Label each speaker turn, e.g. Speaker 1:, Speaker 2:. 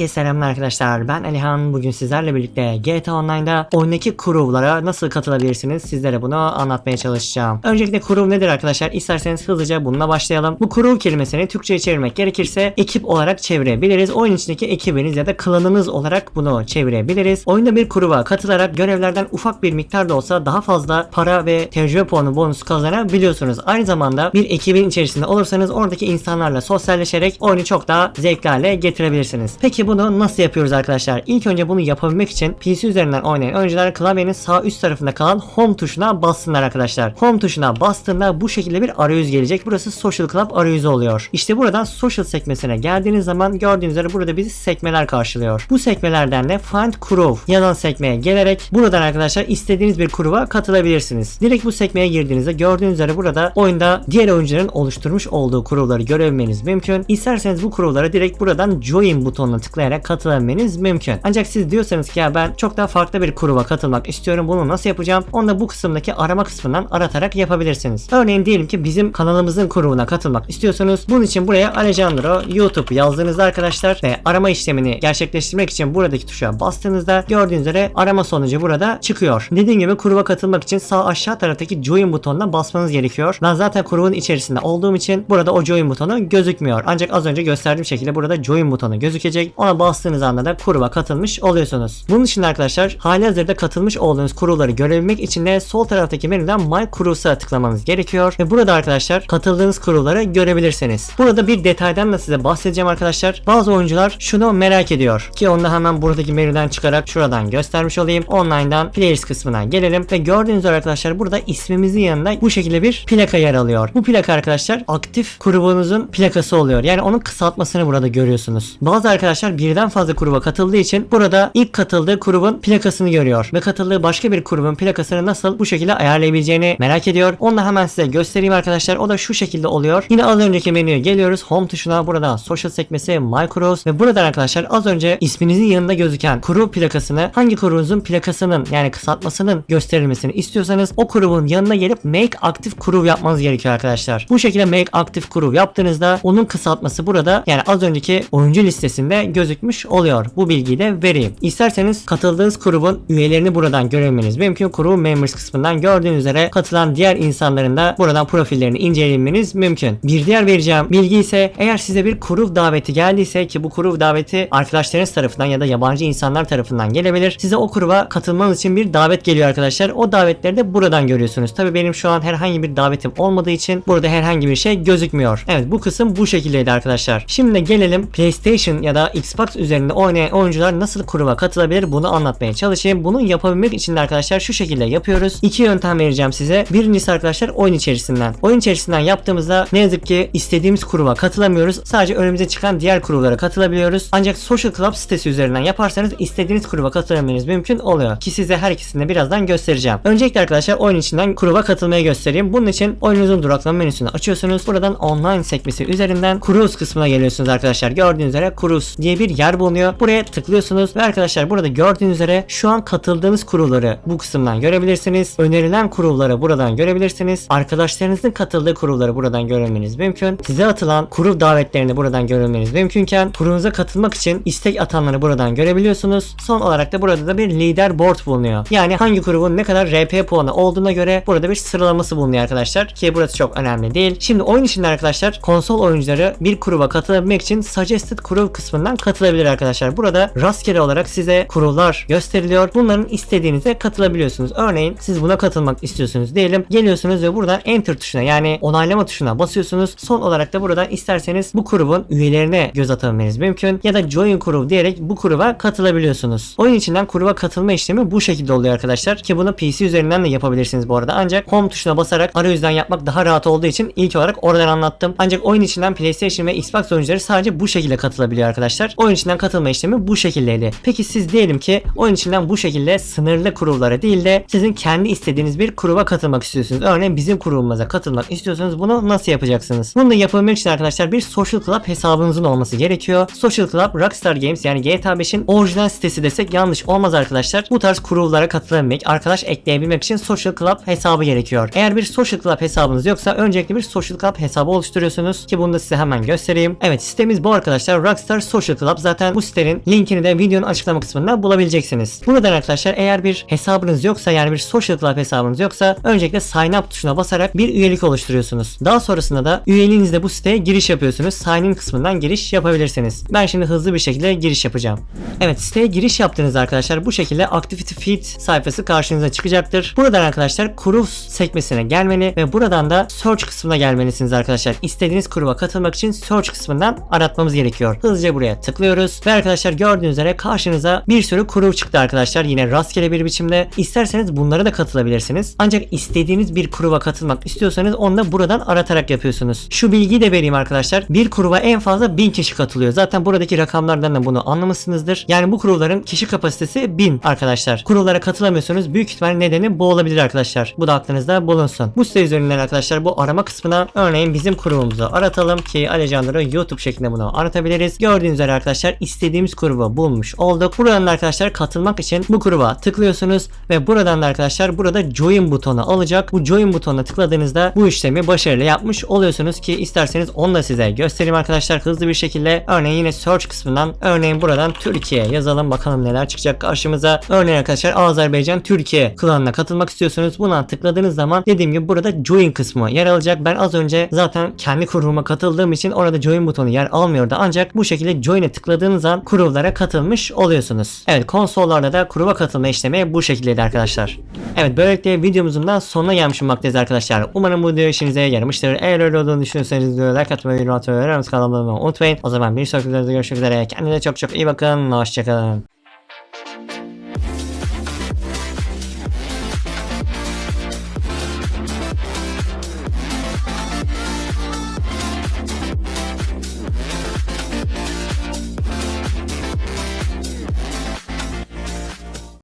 Speaker 1: Herkese selamlar arkadaşlar. Ben Alihan. Bugün sizlerle birlikte GTA Online'da oyundaki crew'lara nasıl katılabilirsiniz? Sizlere bunu anlatmaya çalışacağım. Öncelikle crew nedir arkadaşlar? İsterseniz hızlıca bununla başlayalım. Bu crew kelimesini Türkçe'ye çevirmek gerekirse ekip olarak çevirebiliriz. Oyun içindeki ekibiniz ya da klanınız olarak bunu çevirebiliriz. Oyunda bir crew'a katılarak görevlerden ufak bir miktar da olsa daha fazla para ve tecrübe puanı bonus kazanabiliyorsunuz. Aynı zamanda bir ekibin içerisinde olursanız oradaki insanlarla sosyalleşerek oyunu çok daha zevkli hale getirebilirsiniz. Peki bunu nasıl yapıyoruz arkadaşlar? İlk önce bunu yapabilmek için PC üzerinden oynayan oyuncular klavyenin sağ üst tarafında kalan Home tuşuna bassınlar arkadaşlar. Home tuşuna bastığında bu şekilde bir arayüz gelecek. Burası Social Club arayüzü oluyor. İşte buradan Social sekmesine geldiğiniz zaman gördüğünüz üzere burada bizi sekmeler karşılıyor. Bu sekmelerden de Find Crew yazan sekmeye gelerek buradan arkadaşlar istediğiniz bir crew'a katılabilirsiniz. Direkt bu sekmeye girdiğinizde gördüğünüz üzere burada oyunda diğer oyuncuların oluşturmuş olduğu crew'ları görebilmeniz mümkün. İsterseniz bu crew'lara direkt buradan Join butonuna tıklayarak katılabilmeniz mümkün. Ancak siz diyorsanız ki ya ben çok daha farklı bir crew'a katılmak istiyorum. Bunu nasıl yapacağım? Onu da bu kısımdaki arama kısmından aratarak yapabilirsiniz. Örneğin diyelim ki bizim kanalımızın crew'una katılmak istiyorsanız bunun için buraya Alejandro YouTube yazdığınızda arkadaşlar ve arama işlemini gerçekleştirmek için buradaki tuşa bastığınızda gördüğünüz üzere arama sonucu burada çıkıyor. Dediğim gibi crew'a katılmak için sağ aşağı taraftaki join butonuna basmanız gerekiyor. Ben zaten crew'un içerisinde olduğum için burada o join butonu gözükmüyor. Ancak az önce gösterdiğim şekilde burada join butonu gözükecek. Ona bastığınız anda da crew'a katılmış oluyorsunuz. Bunun için arkadaşlar hali hazırda katılmış olduğunuz crew'ları görebilmek için de sol taraftaki menüden My Crews'a tıklamanız gerekiyor. Ve burada arkadaşlar katıldığınız crew'ları görebilirsiniz. Burada bir detaydan da size bahsedeceğim arkadaşlar. Bazı oyuncular şunu merak ediyor ki onu da hemen buradaki menüden çıkarak şuradan göstermiş olayım. Online'dan Players kısmına gelelim ve gördüğünüz üzere arkadaşlar burada ismimizin yanında bu şekilde bir plaka yer alıyor. Bu plaka arkadaşlar aktif grubunuzun plakası oluyor. Yani onun kısaltmasını burada görüyorsunuz. Bazı arkadaşlar birden fazla gruba katıldığı için burada ilk katıldığı grubun plakasını görüyor ve katıldığı başka bir grubun plakasını nasıl bu şekilde ayarlayabileceğini merak ediyor. Onu da hemen size göstereyim arkadaşlar. O da şu şekilde oluyor. Yine az önceki menüye geliyoruz. Home tuşuna burada social sekmesi Micros ve buradan arkadaşlar az önce isminizin yanında gözüken kuru plakasını hangi kurunuzun plakasının yani kısaltmasının gösterilmesini istiyorsanız o grubun yanına gelip make active crew yapmanız gerekiyor arkadaşlar. Bu şekilde make active crew yaptığınızda onun kısaltması burada yani az önceki oyuncu listesinde gözükmüş oluyor. Bu bilgiyi de vereyim. İsterseniz katıldığınız grubun üyelerini buradan görebilmeniz mümkün. Crew members kısmından gördüğünüz üzere katılan diğer insanların da buradan profillerini inceleymeniz mümkün. Bir diğer vereceğim bilgi ise eğer size bir crew daveti geldiyse ki bu crew daveti arkadaşlarınız tarafından ya da yabancı insanlar tarafından gelebilir. Size o crew'a katılmanız için bir davet geliyor arkadaşlar. O davetleri de buradan görüyorsunuz. Tabi benim şu an herhangi bir davetim olmadığı için burada herhangi bir şey gözükmüyor. Evet bu kısım bu şekildeydi arkadaşlar. Şimdi gelelim PlayStation ya da Xbox üzerinde oynayan oyuncular nasıl kuruma katılabilir bunu anlatmaya çalışayım. Bunu yapabilmek için de arkadaşlar şu şekilde yapıyoruz. İki yöntem vereceğim size. Birincisi arkadaşlar oyun içerisinden. Oyun içerisinden yaptığımızda ne yazık ki istediğimiz kuruma katılamıyoruz. Sadece önümüze çıkan diğer kurumlara katılabiliyoruz. Ancak Social Club sitesi üzerinden yaparsanız istediğiniz kuruma katılabilmeniz mümkün oluyor. Ki size her ikisini de birazdan göstereceğim. Öncelikle arkadaşlar oyun içinden kuruma katılmaya göstereyim. Bunun için oyununuzun duraklama menüsünü açıyorsunuz. Buradan online sekmesi üzerinden Cruise kısmına geliyorsunuz arkadaşlar. Gördüğünüz üzere Cruise diye bir yer bulunuyor. Buraya tıklıyorsunuz ve arkadaşlar burada gördüğünüz üzere şu an katıldığınız kurulları bu kısımdan görebilirsiniz. Önerilen kurulları buradan görebilirsiniz. Arkadaşlarınızın katıldığı kurulları buradan görmeniz mümkün. Size atılan kurul davetlerini buradan görmeniz mümkünken kurulunuza katılmak için istek atanları buradan görebiliyorsunuz. Son olarak da burada da bir lider board bulunuyor. Yani hangi grubun ne kadar RP puanı olduğuna göre burada bir sıralaması bulunuyor arkadaşlar. Ki burası çok önemli değil. Şimdi oyun içinde arkadaşlar konsol oyuncuları bir gruba katılabilmek için suggested kurul kısmından katılabilir arkadaşlar. Burada rastgele olarak size kurullar gösteriliyor. Bunların istediğinize katılabiliyorsunuz. Örneğin siz buna katılmak istiyorsunuz diyelim. Geliyorsunuz ve buradan enter tuşuna yani onaylama tuşuna basıyorsunuz. Son olarak da buradan isterseniz bu grubun üyelerine göz atabilmeniz mümkün. Ya da join grup diyerek bu gruba katılabiliyorsunuz. Oyun içinden gruba katılma işlemi bu şekilde oluyor arkadaşlar. Ki bunu PC üzerinden de yapabilirsiniz bu arada. Ancak home tuşuna basarak arayüzden yapmak daha rahat olduğu için ilk olarak oradan anlattım. Ancak oyun içinden PlayStation ve Xbox oyuncuları sadece bu şekilde katılabiliyor arkadaşlar. Oyun içinden katılma işlemi bu şekildeydi. Peki siz diyelim ki oyun içinden bu şekilde sınırlı kurullara değil de sizin kendi istediğiniz bir gruba katılmak istiyorsunuz. Örneğin bizim grubumuza katılmak istiyorsanız bunu nasıl yapacaksınız? Bunu da yapabilmek için arkadaşlar bir Social Club hesabınızın olması gerekiyor. Social Club Rockstar Games yani GTA 5'in orijinal sitesi desek yanlış olmaz arkadaşlar. Bu tarz kurullara katılabilmek, arkadaş ekleyebilmek için Social Club hesabı gerekiyor. Eğer bir Social Club hesabınız yoksa öncelikle bir Social Club hesabı oluşturuyorsunuz ki bunu da size hemen göstereyim. Evet sitemiz bu arkadaşlar Rockstar Social Club Club. Zaten bu sitenin linkini de videonun açıklama kısmında bulabileceksiniz. Buradan arkadaşlar eğer bir hesabınız yoksa yani bir Social Club hesabınız yoksa öncelikle sign up tuşuna basarak bir üyelik oluşturuyorsunuz. Daha sonrasında da üyeliğinizle bu siteye giriş yapıyorsunuz. Sign in kısmından giriş yapabilirsiniz. Ben şimdi hızlı bir şekilde giriş yapacağım. Evet siteye giriş yaptığınız arkadaşlar bu şekilde Activity Feed sayfası karşınıza çıkacaktır. Buradan arkadaşlar kuruv sekmesine gelmeli ve buradan da search kısmına gelmelisiniz arkadaşlar. İstediğiniz kuruva katılmak için search kısmından aratmamız gerekiyor. Hızlıca buraya tıklıyoruz ve arkadaşlar gördüğünüz üzere karşınıza bir sürü kuruv çıktı arkadaşlar. Yine rastgele bir biçimde. İsterseniz bunlara da katılabilirsiniz. Ancak istediğiniz bir kuruva katılmak istiyorsanız onu da buradan aratarak yapıyorsunuz. Şu bilgiyi de vereyim arkadaşlar. Bir kuruva en fazla 1000 kişi katılıyor. Zaten buradaki rakamlardan da bunu anlamışsınızdır. Yani bu kuruvların kişi kapasitesi 1000 arkadaşlar. Kuruvlara katılamıyorsunuz. Büyük ihtimal nedeni bu olabilir arkadaşlar. Bu da aklınızda bulunsun. Bu site üzerinden arkadaşlar bu arama kısmına örneğin bizim kuruvumuzu aratalım ki Alejandro YouTube şeklinde bunu aratabiliriz. Gördüğünüz üzere arkadaşlar istediğimiz kuruvu bulmuş olduk. Buradan da arkadaşlar katılmak için bu kuruva tıklıyorsunuz ve buradan da arkadaşlar burada join butonu alacak. Bu join butonuna tıkladığınızda bu işlemi başarılı yapmış oluyorsunuz ki isterseniz onu da size göstereyim arkadaşlar hızlı bir şekilde. Örneğin yine search kısmından örneğin buradan Türkiye yazalım bakalım neler çıkacak karşımıza. Örneğin arkadaşlar Azerbaycan Türkiye klanına katılmak istiyorsunuz. Buna tıkladığınız zaman dediğim gibi burada join kısmı yer alacak. Ben az önce zaten kendi kuruluma katıldığım için orada join butonu yer almıyordu. Ancak bu şekilde join'e tıkladığınız an kurullara katılmış oluyorsunuz. Evet konsollarda da kuruva katılma işlemi bu şekildeydi arkadaşlar. Evet böylelikle videomuzun da sonuna gelmiş olmaktayız arkadaşlar. Umarım bu video işinize yaramıştır. Eğer öyle olduğunu düşünüyorsanız videoya like atmayı, yorum atmayı, ve kanalıma unutmayın. O zaman bir sonraki videoda görüşmek üzere. Kendinize çok çok iyi bakın. Hoşçakalın.